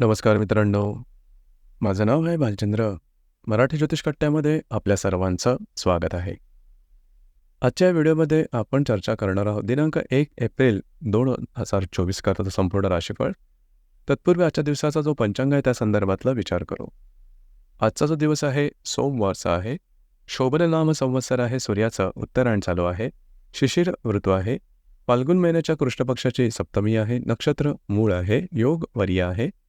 नमस्कार मित्रांनो. माझं नाव आहे भालचंद्र मराठी ज्योतिष कट्ट्यामध्ये आपल्या सर्वांचं स्वागत आहे. आजच्या व्हिडिओमध्ये आपण चर्चा करणार आहोत दिनांक एक एप्रिल दोन हजार चोवीस करता संपूर्ण राशीफळ. तत्पूर्वी आजच्या दिवसाचा जो पंचांग आहे त्या संदर्भातला विचार करू. आजचा जो दिवस आहे सोमवारचा आहे. शोभन नाम संवत्सर आहे सूर्याचं उत्तरायण चालू आहे. शिशिर ऋतू आहे. फाल्गुन महिन्याच्या कृष्णपक्षाची सप्तमी आहे. नक्षत्र मूळ आहे. योग वर्य आहे.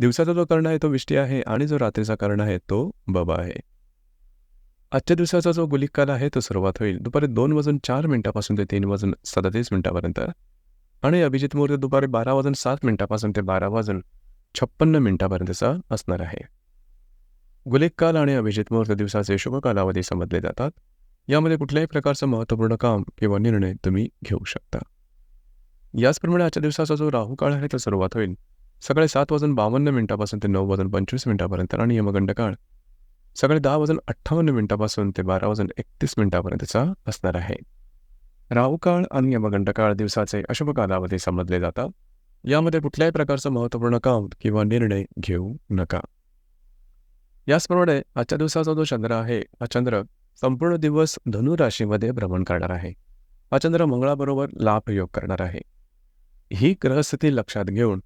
दिवसाचा जो कर्ण आहे तो विष्टी आहे आणि जो रात्रीचा कर्ण आहे तो बबा आहे. आजच्या दिवसाचा जो गुलिक काल आहे तो सुरुवात होईल. दुपारी दोन वाजून चार मिनिटापासून ते तीन वाजून सदतीस मिनिटापर्यंत आणि अभिजित मुहूर्त दुपारी बारा वाजून सात मिनिटापासून ते बारा वाजून छप्पन्न मिनिटापर्यंतचा असणार आहे. गुलिक काल आणि अभिजित मुहूर्त दिवसाचे शुभ कालावधी समजले जातात. यामध्ये कुठल्याही प्रकारचं महत्त्वपूर्ण काम किंवा निर्णय तुम्ही घेऊ शकता. याचप्रमाणे आजच्या दिवसाचा जो राहू काळ आहे तो सुरुवात होईल. सकाळी सात वाजून बावन्न मिनिटापासून ते नऊ वाजून पंचवीस मिनिटापर्यंत आणि यमगंड काळ. सकाळी दहा वाजून अठ्ठावन्न मिनिटापासून ते बारा वाजून एकतीस मिनिटापर्यंतचा असणार आहे. राहू काळ आणि यमगंड काळ दिवसाचे अशुभ कालावधी समजले जातात. यामध्ये कुठल्याही प्रकारचं महत्त्वपूर्ण काम किंवा निर्णय घेऊ नका. याचप्रमाणे आजच्या दिवसाचा जो चंद्र आहे हा चंद्र संपूर्ण दिवस धनु राशीमध्ये भ्रमण करणार आहे. हा चंद्र मंगळाबरोबर लाभ योग करणार आहे. ही ग्रहस्थिती लक्षात घेऊन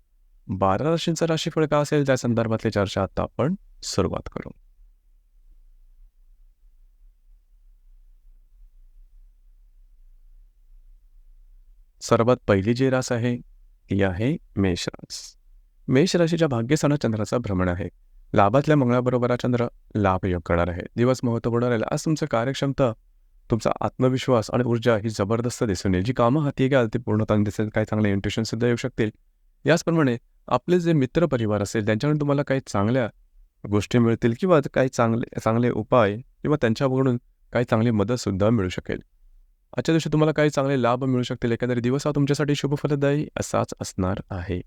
बारा राशींचं राशीफळ का असेल? त्या संदर्भातली चर्चा आता आपण सुरुवात करू. सर्वात पहिली जी रास आहे ती आहे मेष रास. मेष राशीच्या भाग्यस्थानात चंद्राचा भ्रमण आहे. लाभातल्या मंगळाबरोबर हा चंद्र लाभ योग करणार आहे. दिवस महत्त्वपूर्ण राहील. आज तुमचं कार्यक्षमता तुमचा आत्मविश्वास आणि ऊर्जा ही जबरदस्त दिसून येईल. जी कामं हाती घ्याल ती पूर्णतः दिसेल. काही चांगले इंट्युशन सुद्धा येऊ शकतील. याचप्रमाणे आपले जे मित्र परिवार असेल त्यांच्याकडून तुम्हाला काही चांगल्या गोष्टी मिळतील किंवा काही चांगले चांगले उपाय किंवा त्यांच्याकडून काही चांगली मदतसुद्धा मिळू शकेल. आजच्या दिवशी तुम्हाला काही चांगले लाभ मिळू शकतील. एकंदरीत दिवस हा तुमच्यासाठी शुभफलदायी असाच असणार आहे.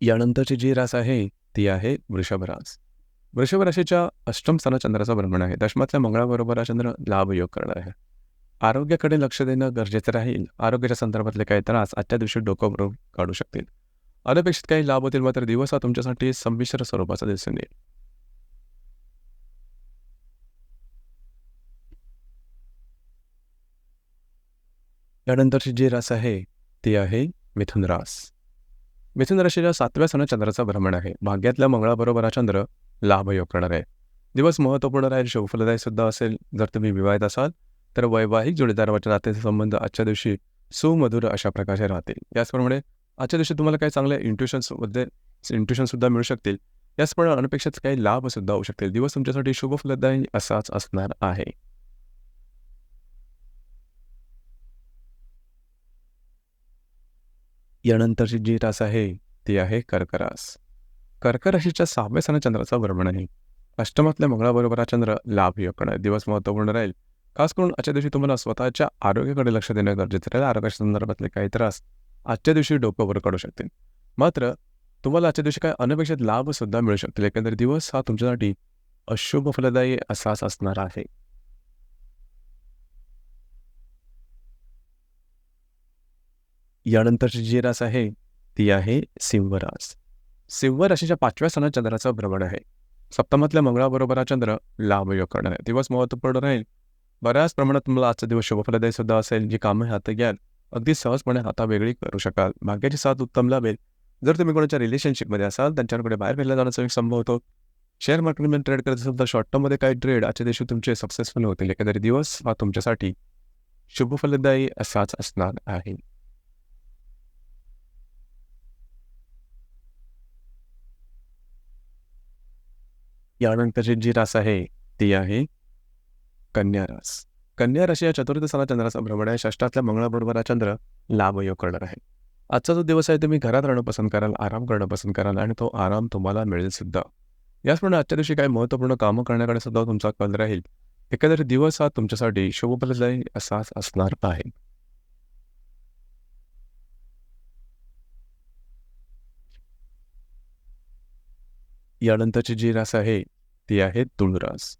यानंतरची जी रास आहे ती आहे वृषभ रास. वृषभ राशीच्या अष्टम स्थानात चंद्राचा भ्रमण आहे. दशमातल्या मंगळाबरोबर हा चंद्र लाभ योग करणार आहे. आरोग्याकडे लक्ष देणं गरजेचं राहील. आरोग्याच्या संदर्भातले काही त्रास आजच्या दिवशी डोकं काढू शकतील. अनपेक्षित काही लाभ होतील मात्र दिवस हा तुमच्यासाठी संमिश्र स्वरूपाचा दिसून येईल. यानंतरची जी रास आहे ती आहे मिथुन रास. मिथुन राशीच्या सातव्या सण चंद्राचा भ्रमण आहे. भाग्यातल्या मंगळाबरोबर हा चंद्र लाभयोग करणार. आहे दिवस महत्त्वपूर्ण राहील शुभफलदायी सुद्धा असेल. जर तुम्ही विवाहित असाल तर वैवाहिक जोडीदाराच्या नात्याचे संबंध आजच्या दिवशी सुमधुर अशा प्रकारचे राहतील. याचप्रमाणे आजच्या दिवशी तुम्हाला काही चांगल्या इंट्युशन्समध्ये इंट्युशनसुद्धा मिळू शकतील. याचप्रमाणे अनपेक्षित काही लाभसुद्धा होऊ शकतील. दिवस तुमच्यासाठी शुभफलदायी असाच असणार आहे. यानंतरची जी रास आहे ती आहे कर्करास. कर्क राशीच्या सहाव्या स्थानात चंद्राचा भ्रमण आहे. अष्टमातल्या मंगळाबरोबर हा चंद्र लाभ योग दिवस महत्त्वपूर्ण राहील. खास करून आजच्या दिवशी तुम्हाला स्वतःच्या आरोग्याकडे लक्ष देणं गरजेचं राहील आरोग्याच्या संदर्भातले काही त्रास आजच्या दिवशी डोकंवर काढू शकतील. मात्र तुम्हाला आजच्या दिवशी काही अनपेक्षित लाभसुद्धा मिळू शकतील. एकंदर दिवस हा तुमच्यासाठी अशुभ फलदायी असाच असणार आहे. यानंतरची जी रास आहे ती आहे सिंहरास. सिंह राशीच्या पाचव्या सणात चंद्राचं भ्रमण आहे. सप्तमातल्या मंगळाबरोबर हा चंद्र लाभयोग करणार आहे. दिवस महत्त्वपूर्ण राहील. बऱ्याच प्रमाणात तुम्हाला आजचा दिवस शुभफलदायी सुद्धा असेल जी कामं हाती घ्याल अगदी सहजपणे हाता वेगळी करू शकाल. भाग्याची साथ उत्तम लाभेल जर तुम्ही कोणाच्या रिलेशनशिपमध्ये असाल त्यांच्याकडे बाहेर फिरला जाण्याचा एक संभव होतो. शेअर मार्केटमध्ये ट्रेड करत असेल तर शॉर्ट टर्ममध्ये काही ट्रेड आजच्या दिवशी तुमचे सक्सेसफुल होतील. एकंदरीत दिवस हा तुमच्यासाठी शुभफलदायी असाच असणार आहे. यानंतरची जी रास आहे ती आहे कन्या रास कन्या राशी या चतुर्थ स्थानात चंद्राचा भ्रमण आहे. षष्टातल्या मंगळाबरोबर हा चंद्र लाभयोग करणार आहे. आजचा जो दिवस आहे तुम्ही घरात राहणं पसंत कराल आराम करणं पसंत कराल आणि तो आराम तुम्हाला मिळेल सुद्धा. याचप्रमाणे आजच्या दिवशी काही महत्त्वपूर्ण कामं करण्याकडे सुद्धा तुमचा कल राहील. एकंदरीत दिवस हा तुमच्यासाठी शुभफलदायी असाच असणार आहे. यानंतरची जी रास आहे ती आहे तुळरास.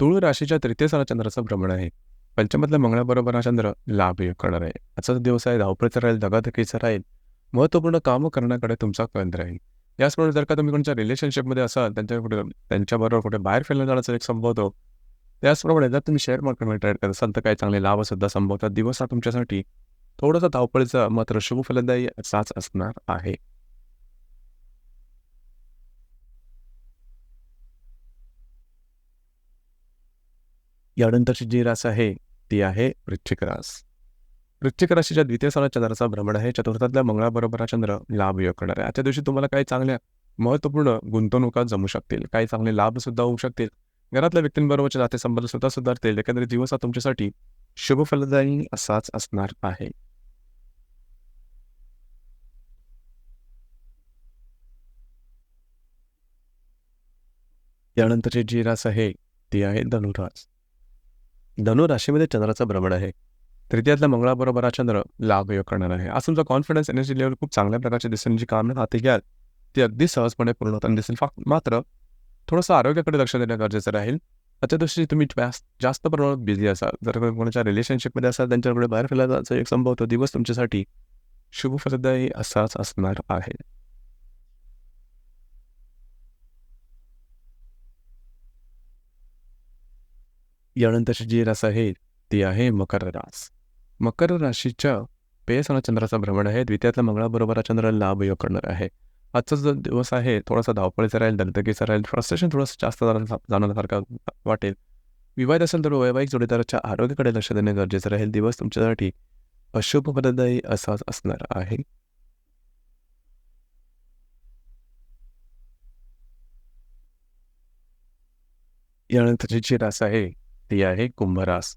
तुळ राशीच्या तृतीय स्थानात चंद्राचं भ्रमण आहे. पंचमातल्या मंगळाबरोबर हा चंद्र लाभयोग करणार आहे. आजचा दिवस आहे धावपळीचा राहील दगाधकीचा राहील महत्त्वपूर्ण कामं करण्याकडे तुमचा कंद राहील याचप्रमाणे जर का तुम्ही कोणत्या रिलेशनशिपमध्ये असाल त्यांच्या कुठे त्यांच्याबरोबर कुठे बाहेर फिरला जाण्याचा एक संभवतो त्याचप्रमाणे जर तुम्ही शेअर मार्केटमध्ये ट्रेड करत असाल तर काही चांगले लाभसुद्धा संभवतात. दिवस हा तुमच्यासाठी थोडासा धावपळीचा मात्र शुभ फलदायी असाच असणार आहे. यानंतरची जी रास आहे ती आहे वृश्चिक रास. वृश्चिक राशीच्या द्वितीय स्थानात चंद्राचा भ्रमण आहे. चतुर्थातल्या मंगळाबरोबर हा चंद्र लाभ योग करणार आहे. आजच्या दिवशी तुम्हाला काही चांगल्या महत्त्वपूर्ण गुंतवणुका जमू शकतील. काही चांगले लाभ सुद्धा होऊ शकतील. घरातल्या व्यक्तींबरोबरचे नातेसंबंध सुद्धा सुधारतील. एकंदरीत दिवस हा तुमच्यासाठी शुभ फलदायी असाच असणार आहे. यानंतरची जी रास आहे ती आहे धनुरास. धनु राशीमध्ये चंद्राचं भ्रमण आहे. तृतीयातल्या मंगळाबरोबर हा चंद्र लाभ योग करणार आहे. आज तुमचा कॉन्फिडन्स एनर्जी लेवल खूप चांगल्या प्रकारचे दिसेल. जी कामं हाती घ्याल ती अगदी सहजपणे पूर्ण होताना दिसेल. फक्त मात्र थोडंसं आरोग्याकडे लक्ष देणं गरजेचं राहील. त्याच्या दृष्टीने तुम्ही जास्त जास्त प्रमाणात बिझी असाल. जर कोणाच्या रिलेशनशिपमध्ये असाल त्यांच्याकडे बाहेर फिरायचा एक संभव तो दिवस तुमच्यासाठी शुभ फलदायी असाच असणार आहे. यानंतरची जी रास आहे ती आहे मकर रास. मकर राशीच्या पेयसना चंद्राचा भ्रमण आहे. द्वितीयातल्या मंगळाबरोबर हा चंद्र लाभ योग करणार आहे. आजचा जो दिवस आहे थोडासा धावपळीचा राहील दगदगीचा राहील फ्रस्ट्रेशन थोडंसं जास्त जाणवण्यासारखं वाटेल. विवाहित असेल तर वैवाहिक जोडीदाराच्या आरोग्याकडे लक्ष देणे गरजेचं राहील. दिवस तुमच्यासाठी अशुभ फलदायी असाच असणार आहे. यानंतरची जी रास आहे ती आहे कुंभरास.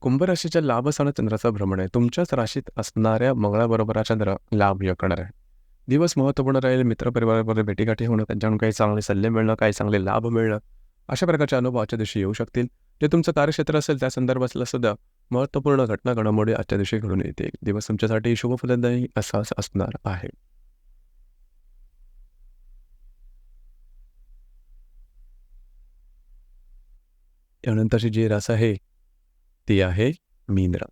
कुंभराशीच्या लाभ स्थानात चंद्राचा भ्रमण आहे. तुमच्याच राशीत असणाऱ्या मंगळाबरोबर हा चंद्र लाभ योग करणार आहे. दिवस महत्त्वपूर्ण राहील मित्रपरिवाराबरोबर भेटीगाठी होणं त्यांच्याकडून काही चांगले सल्ले मिळणं काही चांगले लाभ मिळणं अशा प्रकारचे अनुभव आजच्या दिवशी येऊ शकतील. जे तुमचं कार्यक्षेत्र असेल त्या संदर्भातला सुद्धा महत्त्वपूर्ण घटना घडामोडी आजच्या दिवशी घडून येते दिवस तुमच्यासाठी शुभफलदायी असाच असणार आहे. अनंताची जी रास आहे ती आहे मीन रास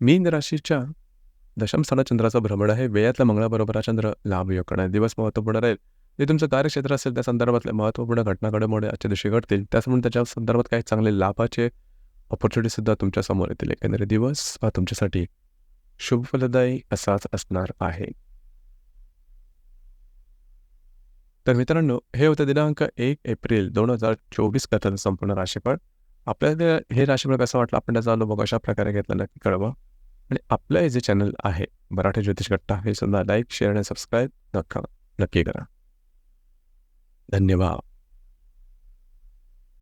मीन राशीच्या दशम स्थानात चंद्राचा भ्रमण आहे वेळातल्या मंगळाबरोबर हा चंद्र लाभ योग करणार दिवस महत्त्वपूर्ण राहील जे तुमचं कार्यक्षेत्र असेल त्या संदर्भातल्या महत्त्वपूर्ण घटना घडामोडी आजच्या दिवशी घडतील त्याचमुळे त्याच्या संदर्भात काही चांगले लाभाचे ऑपॉर्च्युनिटीसुद्धा तुमच्यासमोर येतील एकंदरीत दिवस हा तुमच्यासाठी शुभफलदायी असाच असणार आहे तर मित्रांनो हे होतं दिनांक एक एप्रिल दोन हजार चोवीस कथन संपूर्ण राशीफळ. आपल्याला हे राशीफळ कसं वाटलं आपण त्याचा अनुभव कशा प्रकारे घेतला नक्की कळवा. आणि आपलं हे जे चॅनल आहे मराठी ज्योतिष गट्टा हे सुद्धा लाईक शेअर आणि सबस्क्राईब नक्का नक्की करा. धन्यवाद.